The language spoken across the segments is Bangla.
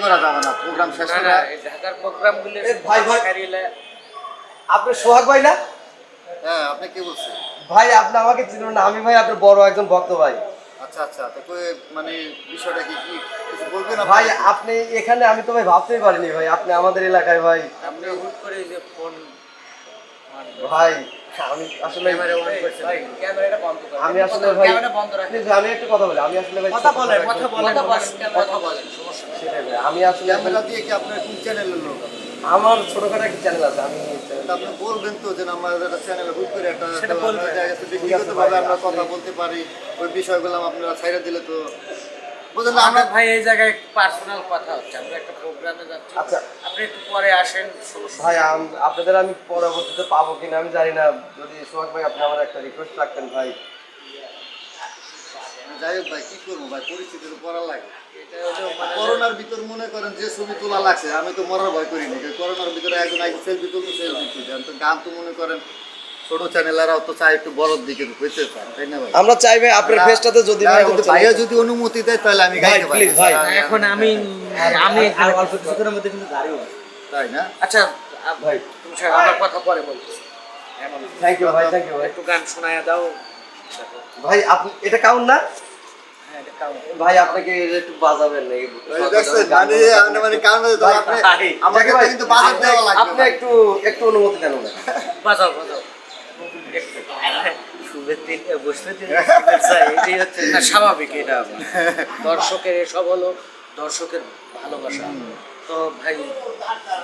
করা যাবে না প্রোগ্রাম শেষ করে ঢাকার প্রোগ্রামগুলো এ, ভাই, ভাই। আপনি সোহাগ ভাই না হ্যাঁ আপনি কি বলছেন ভাই আপনি আমাকে চিনুন না আমি ভাই আপনার বড় একজন ভক্ত ভাই আচ্ছা আচ্ছা তো কই মানে বিষয়টা কি কি কিছু বলবেন? ভাই আপনি এখানে আমি তো ভাই ভাবতেই পারিনি ভাই আপনি আমাদের এলাকায় ভাই আপনি হুট করে যে ফোন ভাই আমি আসলে আমি আসলে ভাই আমি একটু কথা বলি। আমি আসলে ভাই কথা ছোট বলেন কথা বলেন কথা বলেন সমস্যা নেই। সেটাই ভাই, আমি আসলে ক্যামেরা দিয়ে কি আপনার কোন চ্যানেলের লোক? আপনি? আমার ছোটখাটো একটা চ্যানেল আছে আমি আপনি বলবেন তো যে আমার একটা চ্যানেলে হুট করে একটা ব্যক্তিগতভাবে আমরা কথা বলতে পারি ওই বিষয়গুলো আপনারা ছাইরা দিলে তো বুঝলেন আমরা ভাই এই জায়গায় পার্সোনাল কথা হচ্ছে। আমরা একটা প্রোগ্রামে যাচ্ছি। আচ্ছা। আপনি একটু পরে আসেন ভাই আপনাদের আমি পরবর্তীতে পাবো কিনা আমি জানি না। যদি সোহাগ ভাই আপনি আমার একটা রিকোয়েস্ট রাখতেন ভাই। যাই হোক ভাই কি করব ভাই? পরিস্থিতির পড়া লাগে এটা মানে করোনার ভিতর মনে করেন যে ছবি তোলা লাগছে আমি তো মরার ভয় করিনি করোনার ভিতরে একজন আগে সেলফি তুলতে সেলফি তুলতে তো গান তো মনে করেন ছোট চ্যানেলারাও তো চায় একটু বড় দিকে হইতে চায় তাই না ভাই? আমরা চাইবে আপনার ফেসটাতে যদি ভাইয়া যদি অনুমতি দেয় তাহলে আমি গাইতে পারি। ভাই। এখন আমি আমি এখানে অল্প কিছুক্ষণের মধ্যে কিন্তু তাই না? আচ্ছা ভাই। তুমি স্যার আমার কথা পরে থ্যাংক ইউ ভাই থ্যাংক ইউ ভাই। একটু গান শোনায় দাও। ভাই আপনি এটা কাউন না? হ্যাঁ ভাই আপনাকে একটু বাজাবেন নাকি মানে আপনি মানে আপনি। একটু একটু অনুমতি দেন না বাজাও বাজাও। শুভের দিন এটাই হচ্ছে না স্বাভাবিক এটা দর্শকের এসব হলো দর্শকের ভালোবাসা। তো ভাই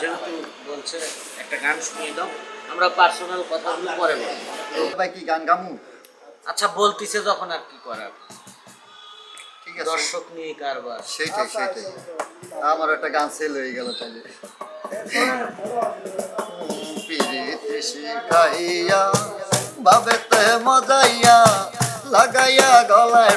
যেহেতু বলছে একটা গান শুনিয়ে দাও আমরা পার্সোনাল কথাগুলো পরে বলব। ভাই কি গান গামু? আচ্ছা বলতিছে যখন আর কি করার। ঠিক আছে। দর্শক নিয়ে কারবার। সেটাই সেটাই আমার একটা গান সেল হয়ে গেল তাহলে। পিরিতি শিখাইয়া বাবেতে মজাইয়া লাগাইয়া গলায়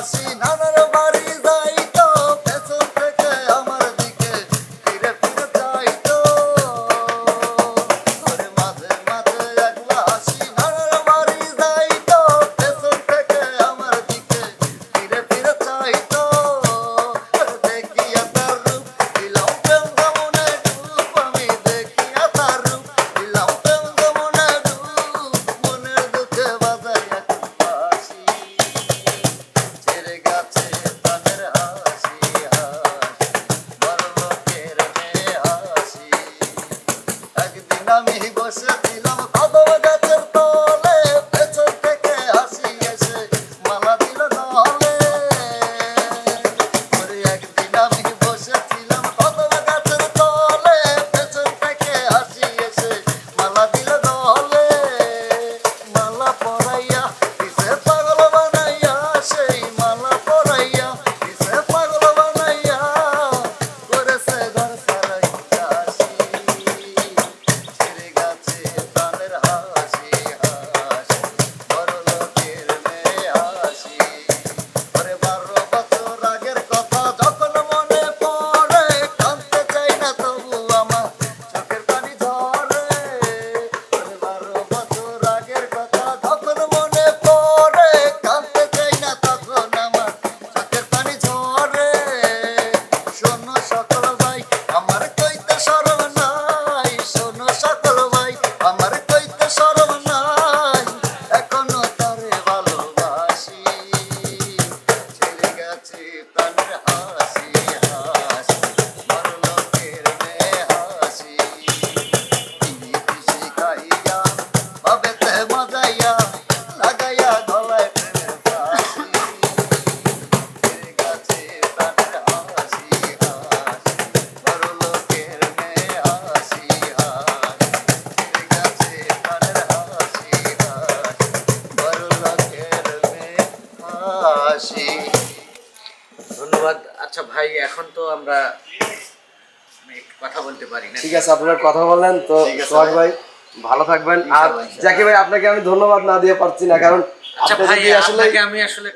I see. ভাই এখন তো আমরা কথা বলতে পারি না ঠিক আছে আপনারা কথা বললেন তো সোহাগ ভাই। ভালো থাকবেন আর। জাকি ভাই আপনাকে আমি ধন্যবাদ না দিয়ে পারছি না কারণ আচ্ছা ভাই আসলে আমি আসলে